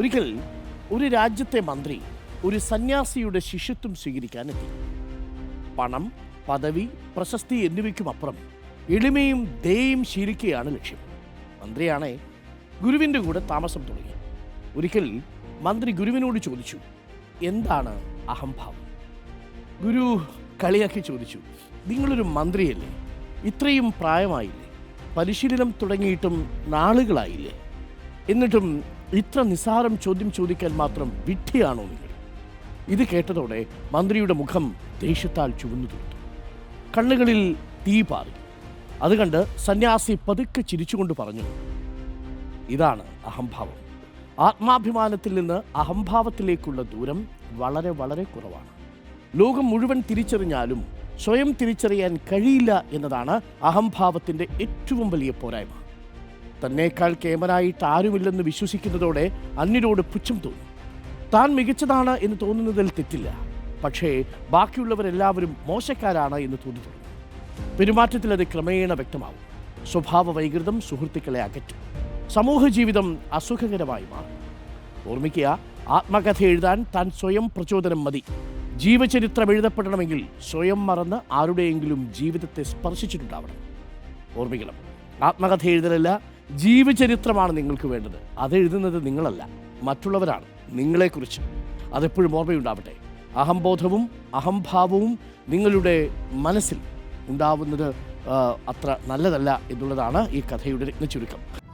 ഒരിക്കൽ ഒരു രാജ്യത്തെ മന്ത്രി ഒരു സന്യാസിയുടെ ശിഷ്യത്വം സ്വീകരിക്കാനെത്തി. പണം പദവി പ്രശസ്തി എന്നിവയ്ക്കുമപ്പുറം എളിമയും ദയയും ശീലിക്കുകയാണ് ലക്ഷ്യം. മന്ത്രിയാണേ ഗുരുവിന്റെ കൂടെ താമസം തുടങ്ങി. ഒരിക്കൽ മന്ത്രി ഗുരുവിനോട് ചോദിച്ചു എന്താണ് അഹംഭാവം? ഗുരു കളിയാക്കി ചോദിച്ചു നിങ്ങളൊരു മന്ത്രിയല്ലേ? ഇത്രയും പ്രായമായില്ലേ? പരിശീലനം തുടങ്ങിയിട്ടും നാളുകളായില്ലേ? എന്നിട്ടും ഇത്ര നിസ്സാരം ചോദ്യം ചോദിക്കാൻ മാത്രം വിഡ്ഢിയാണോ നിങ്ങൾ? ഇത് കേട്ടതോടെ മന്ത്രിയുടെ മുഖം ദേഷ്യത്താൽ ചുവന്നു തീർത്തു. കണ്ണുകളിൽ തീ പാറി. അത് കണ്ട് സന്യാസി പതുക്കെ ചിരിച്ചുകൊണ്ട് പറഞ്ഞു ഇതാണ് അഹംഭാവം. ആത്മാഭിമാനത്തിൽ നിന്ന് അഹംഭാവത്തിലേക്കുള്ള ദൂരം വളരെ വളരെ കുറവാണ്. ലോകം മുഴുവൻ തിരിച്ചറിഞ്ഞാലും സ്വയം തിരിച്ചറിയാൻ കഴിയില്ല എന്നതാണ് അഹംഭാവത്തിന്റെ ഏറ്റവും വലിയ പോരായ്മ. തന്നേക്കാൾ കേമനായിട്ട് ആരുമില്ലെന്ന് വിശ്വസിക്കുന്നതോടെ അന്യരോട് പുച്ഛം തോന്നും. താൻ മികച്ചതാണ് എന്ന് തോന്നുന്നതിൽ തെറ്റില്ല. പക്ഷേ ബാക്കിയുള്ളവരെല്ലാവരും മോശക്കാരാണ് എന്ന് തോന്നി തുടങ്ങും. പെരുമാറ്റത്തിൽ അത് ക്രമേണ വ്യക്തമാവും. സ്വഭാവ വൈകൃതം സുഹൃത്തുക്കളെ അകറ്റും. സമൂഹ ജീവിതം അസുഖകരമായി മാറും. ഓർമ്മിക്കുക ആത്മകഥ എഴുതാൻ താൻ സ്വയം പ്രചോദനം മതി. ജീവചരിത്രം എഴുതപ്പെടണമെങ്കിൽ സ്വയം മറന്ന് ആരുടെയെങ്കിലും ജീവിതത്തെ സ്പർശിച്ചിട്ടുണ്ടാവണം. ഓർമ്മിക്കണം ആത്മകഥ എഴുതലല്ല ജീവചരിത്രമാണ് നിങ്ങൾക്ക് വേണ്ടത്. അത് എഴുതുന്നത് നിങ്ങളല്ല മറ്റുള്ളവരാണ്. നിങ്ങളെക്കുറിച്ച്. അതെപ്പോഴും ഓർമ്മയുണ്ടാവട്ടെ. അഹംബോധവും അഹംഭാവവും നിങ്ങളുടെ മനസ്സിൽ ഉണ്ടാവുന്നത് അത്ര നല്ലതല്ല എന്നുള്ളതാണ് ഈ കഥയുടെ രത്നച്ചുരുക്കം.